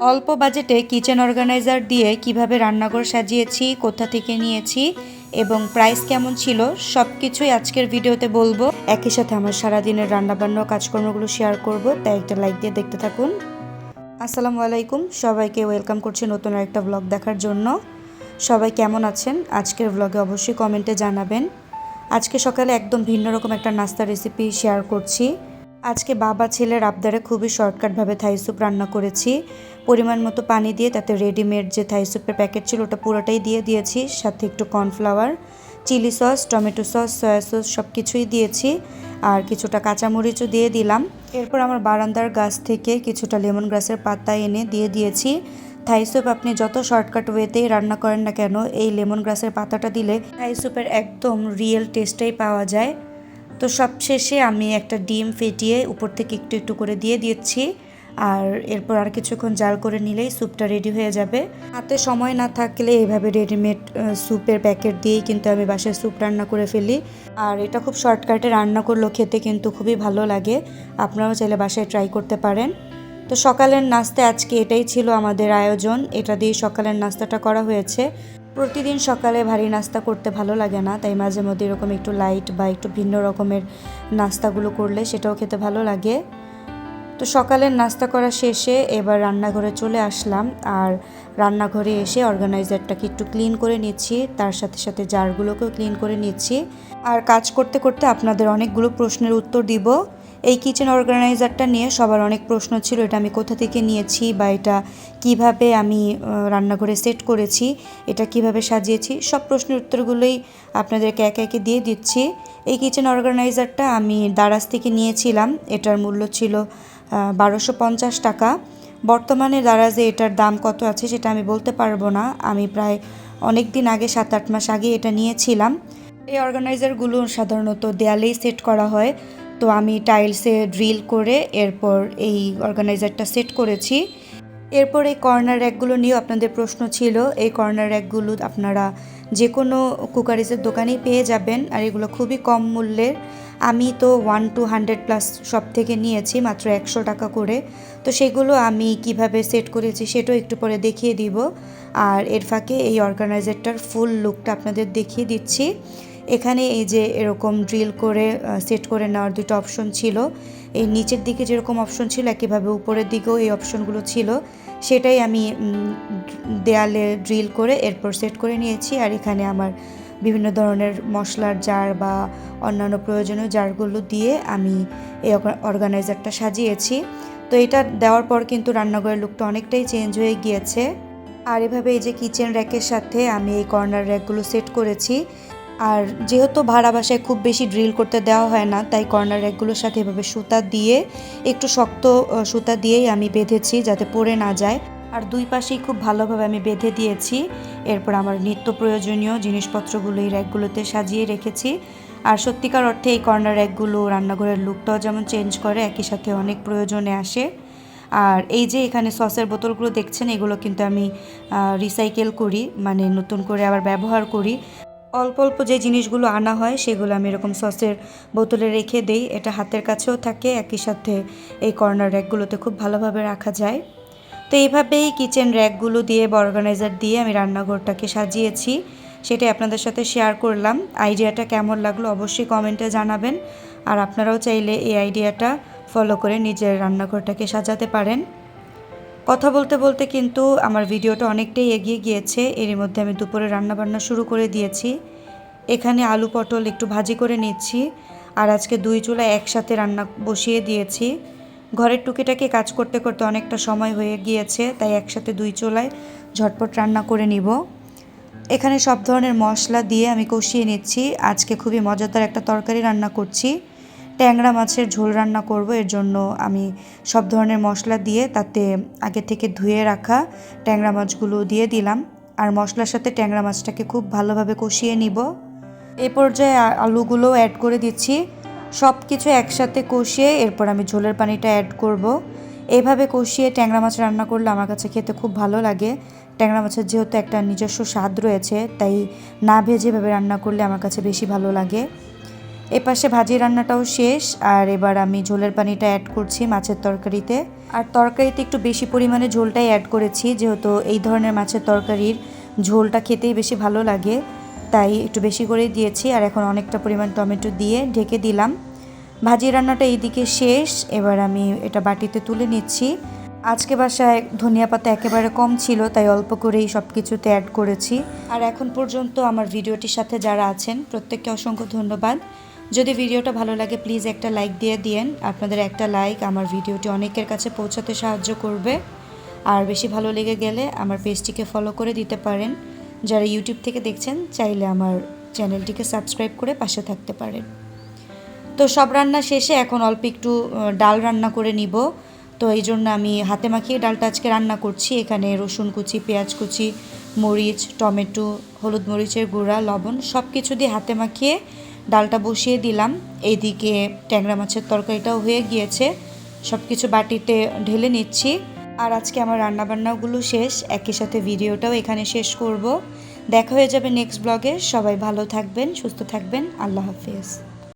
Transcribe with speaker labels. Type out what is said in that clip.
Speaker 1: অল্প বাজেটে kitchen organiser দিয়ে কীভাবে রান্নাঘর সাজিয়েছি, কোথা থেকে নিয়েছি এবং প্রাইস কেমন ছিল সব কিছুই আজকের ভিডিওতে বলব। একই সাথে আমার সারাদিনের রান্নাবান্না কাজকর্মগুলো শেয়ার করব, তাই একটা লাইক দিয়ে দেখতে থাকুন। আসসালামু আলাইকুম, সবাইকে ওয়েলকাম করছি নতুন একটা ব্লগ দেখার জন্য। সবাই কেমন আছেন? আজকের ব্লগে অবশ্যই কমেন্টে জানাবেন। আজকে সকালে একদম ভিন্ন রকম একটা নাস্তা রেসিপি শেয়ার করছি। আজকে বাবা ছেলের আবদারে খুবই শর্টকাটভাবে থাই স্যুপ রান্না করেছি। পরিমাণ মতো পানি দিয়ে তাতে রেডিমেড যে থাই স্যুপের প্যাকেট ছিল ওটা পুরোটাই দিয়ে দিয়েছি। সাথে একটু cornflour, chilli sauce, tomato sauce, soya sauce সব কিছুই দিয়েছি আর কিছুটা কাঁচামরিচও দিয়ে দিলাম। এরপর আমার বারান্দার গাছ থেকে কিছুটা লেমন গ্রাসের পাতা এনে দিয়ে দিয়েছি। থাই স্যুপ আপনি যত শর্টকাট ওয়েতেই রান্না করেন না কেন, এই লেমন গ্রাসের পাতাটা দিলে থাই স্যুপের একদম রিয়েল টেস্টটাই পাওয়া যায়। তো সবশেষে আমি একটা ডিম ফেটিয়ে উপর থেকে একটু একটু করে দিয়ে দিচ্ছি। আর এরপর আর কিছুক্ষণ জাল করে নিলেই স্যুপটা রেডি হয়ে যাবে। হাতে সময় না থাকলে এভাবে রেডিমেড স্যুপের প্যাকেট দিয়েই কিন্তু আমি বাসায় স্যুপ রান্না করে ফেলি। আর এটা খুব শর্টকাটে রান্না করলেও খেতে কিন্তু খুবই ভালো লাগে। আপনারাও চাইলে বাসায় ট্রাই করতে পারেন। তো সকালের নাস্তা আজকে এটাই ছিল আমাদের আয়োজন। এটা দিয়ে সকালের নাস্তাটা করা হয়েছে। প্রতিদিন সকালে ভারী নাস্তা করতে ভালো লাগে না, তাই মাঝে মধ্যে এরকম একটু লাইট বা একটু ভিন্ন রকমের নাস্তাগুলো করলে সেটাও খেতে ভালো লাগে। তো সকালের নাস্তা করা শেষে এবার রান্নাঘরে চলে আসলাম। আর রান্নাঘরে এসে অর্গানাইজারটাকে একটু ক্লিন করে নিচ্ছি। তার সাথে সাথে জারগুলোকেও ক্লিন করে নিচ্ছি। আর কাজ করতে করতে আপনাদের অনেকগুলো প্রশ্নের উত্তর দিব। এই কিচেন অর্গানাইজারটা নিয়ে সবার অনেক প্রশ্ন ছিল, এটা আমি কোথা থেকে নিয়েছি বা এটা কীভাবে আমি রান্নাঘরে সেট করেছি, এটা কীভাবে সাজিয়েছি, সব প্রশ্নের উত্তরগুলোই আপনাদেরকে একে একে দিয়ে দিচ্ছি। এই কিচেন অর্গানাইজারটা আমি দারাজ থেকে নিয়েছিলাম, এটার মূল্য ছিল বারোশো পঞ্চাশ টাকা। বর্তমানে দারাজে এটার দাম কত আছে সেটা আমি বলতে পারব না, আমি প্রায় অনেক দিন আগে সাত আট মাস আগে এটা নিয়েছিলাম। এই অর্গানাইজারগুলো সাধারণত দেয়ালেই সেট করা হয় তো আমি টাইলসে ড্রিল করে এরপর এই অর্গানাইজারটা সেট করেছি। এরপর এই কর্নার র্যাকগুলো নিয়েও আপনাদের প্রশ্ন ছিল, এই কর্নার র্যাকগুলো আপনারা যে কোনো কুকারিজের দোকানেই পেয়ে যাবেন আর এগুলো খুবই কম মূল্যের। আমি তো ওয়ান টু হান্ড্রেড প্লাস সব থেকে নিয়েছি, মাত্র একশো টাকা করে। তো সেগুলো আমি কীভাবে সেট করেছি সেটাও একটু পরে দেখিয়ে দিব। আর এর ফাঁকে এই অর্গানাইজারটার ফুল লুকটা আপনাদের দেখিয়ে দিচ্ছি। এখানে এই যে এরকম ড্রিল করে সেট করে নেওয়ার দুটো অপশন ছিল। এই নিচের দিকে যেরকম অপশন ছিল, একইভাবে উপরের দিকেও এই অপশনগুলো ছিল। সেটাই আমি দেয়ালে ড্রিল করে এরপর সেট করে নিয়েছি। আর এখানে আমার বিভিন্ন ধরনের মশলার জার বা অন্যান্য প্রয়োজনীয় জারগুলো দিয়ে আমি এই অর্গানাইজারটা সাজিয়েছি। তো এটা দেওয়ার পর কিন্তু রান্নাঘরের লুকটা অনেকটাই চেঞ্জ হয়ে গিয়েছে। আর এভাবে এই যে কিচেন র্যাকের সাথে আমি এই কর্নার র্যাকগুলো সেট করেছি। আর যেহেতু ভাড়া বাসায় খুব বেশি ড্রিল করতে দেওয়া হয় না, তাই কর্নার র্যাকগুলোর সাথে এভাবে সুতা দিয়ে, একটু শক্ত সুতা দিয়েই আমি বেঁধেছি যাতে পড়ে না যায়। আর দুই পাশেই খুব ভালোভাবে আমি বেঁধে দিয়েছি। এরপর আমার নিত্য প্রয়োজনীয় জিনিসপত্রগুলো এই র্যাকগুলোতে সাজিয়ে রেখেছি। আর সত্যিকার অর্থে এই কর্নার র্যাকগুলো রান্নাঘরের লুকটাও যেমন চেঞ্জ করে, একই সাথে অনেক প্রয়োজনে আসে। আর এই যে এখানে সসের বোতলগুলো দেখছেন, এগুলো কিন্তু আমি রিসাইকেল করি মানে নতুন করে আবার ব্যবহার করি। অল্প অল্প যে জিনিসগুলো আনা হয়, সেগুলো আমি এরকম সসের বোতলে রেখে দেই। এটা হাতের কাছেও থাকে, একই সাথে এই কর্নার র্যাকগুলোতে খুব ভালোভাবে রাখা যায়। তো এইভাবেই কিচেন র্যাকগুলো দিয়ে অর্গানাইজার দিয়ে আমি রান্নাঘরটাকে সাজিয়েছি। সেটাই আপনাদের সাথে শেয়ার করলাম। আইডিয়াটা কেমন লাগল অবশ্যই কমেন্টে জানাবেন। আর আপনারাও চাইলে এই আইডিয়াটা ফলো করে নিজের রান্নাঘরটাকে সাজাতে পারেন। কথা বলতে বলতে কিন্তু আমার ভিডিওটা অনেকটাই এগিয়ে গিয়েছে। এরই মধ্যে আমি দুপুরে রান্নাবান্না শুরু করে দিয়েছি। এখানে আলু পটল একটু ভাজি করে নিচ্ছি আর আজকে দুই চুলা একসাথে রান্না বসিয়ে দিয়েছি। ঘরের টুকিটাকে কাজ করতে করতে অনেকটা সময় হয়ে গিয়েছে, তাই একসাথে দুই চুলায় ঝটপট রান্না করে নিব। এখানে সব ধরনের মশলা দিয়ে আমি কষিয়ে নিচ্ছি। আজকে খুবই মজাদার একটা তরকারি রান্না করছি। ট্যাংরা মাছের ঝোল রান্না করব, এর জন্য আমি সব ধরনের মশলা দিয়ে তাতে আগে থেকে ধুয়ে রাখা ট্যাংরা মাছগুলো দিয়ে দিলাম। আর মশলার সাথে ট্যাংরা মাছটাকে খুব ভালোভাবে কষিয়ে নিব। এই পর্যায়ে আলুগুলো অ্যাড করে দিচ্ছি। সব কিছু একসাথে কষিয়ে এরপর আমি ঝোলের পানিটা অ্যাড করব। এভাবে কষিয়ে ট্যাংরা মাছ রান্না করলে আমার কাছে খেতে খুব ভালো লাগে। ট্যাংরা মাছের যেহেতু একটা নিজস্ব স্বাদ রয়েছে, তাই না ভেজে এভাবে রান্না করলে আমার কাছে বেশি ভালো লাগে। এপাশে ভাজি রান্নাটাও শেষ, আর এবার আমি ঝোলের পানিটা অ্যাড করছি মাছের তরকারিতে। আর তরকারিতে একটু বেশি পরিমাণে ঝোলটাই অ্যাড করেছি, যেহেতু এই ধরনের মাছের তরকারির ঝোলটা খেতেই বেশি ভালো লাগে। তাই একটু বেশি করেই দিয়েছি, আর এখন অনেকটা পরিমাণ টমেটো দিয়ে ঢেকে দিলাম। ভাজি রান্নাটা এইদিকে শেষ, এবার আমি এটা বাটিতে তুলে নিচ্ছি। আজকে বাসায় ধনিয়া পাতা একেবারে কম ছিল, তাই অল্প করেই সব কিছুতে অ্যাড করেছি। আর এখন পর্যন্ত আমার ভিডিওটির সাথে যারা আছেন, প্রত্যেককে অসংখ্য ধন্যবাদ। যদি ভিডিওটা ভালো লাগে প্লিজ একটা লাইক দিয়ে দিয়েন। আপনাদের একটা লাইক আমার ভিডিওটি অনেকের কাছে পৌঁছাতে সাহায্য করবে। আর বেশি ভালো লেগে গেলে আমার পেজটিকে ফলো করে দিতে পারেন। যারা ইউটিউব থেকে দেখছেন, চাইলে আমার চ্যানেলটিকে সাবস্ক্রাইব করে পাশে থাকতে পারেন। তো সব রান্না শেষে এখন অল্প একটু ডাল রান্না করে নিব। তো এই জন্য আমি হাতে মাখিয়ে ডালটা আজকে রান্না করছি। এখানে রসুন কুচি, পেঁয়াজ কুচি, মরিচ, টমেটো, হলুদ মরিচের গুঁড়া, লবণ সব কিছু দিয়ে হাতে মাখিয়ে ডালটা বসিয়ে দিলাম। এইদিকে ট্যাংরা মাছের তরকারিটাও হয়ে গিয়েছে। সব কিছু বাটিতে ঢেলে নিচ্ছি। আর আজকে আমার রান্নাবান্নাগুলো শেষ। একই সাথে ভিডিওটাও এখানে শেষ করব। দেখা হয়ে যাবে নেক্সট ব্লগে সবাই ভালো থাকবেন, সুস্থ থাকবেন। আল্লাহ হাফিজ।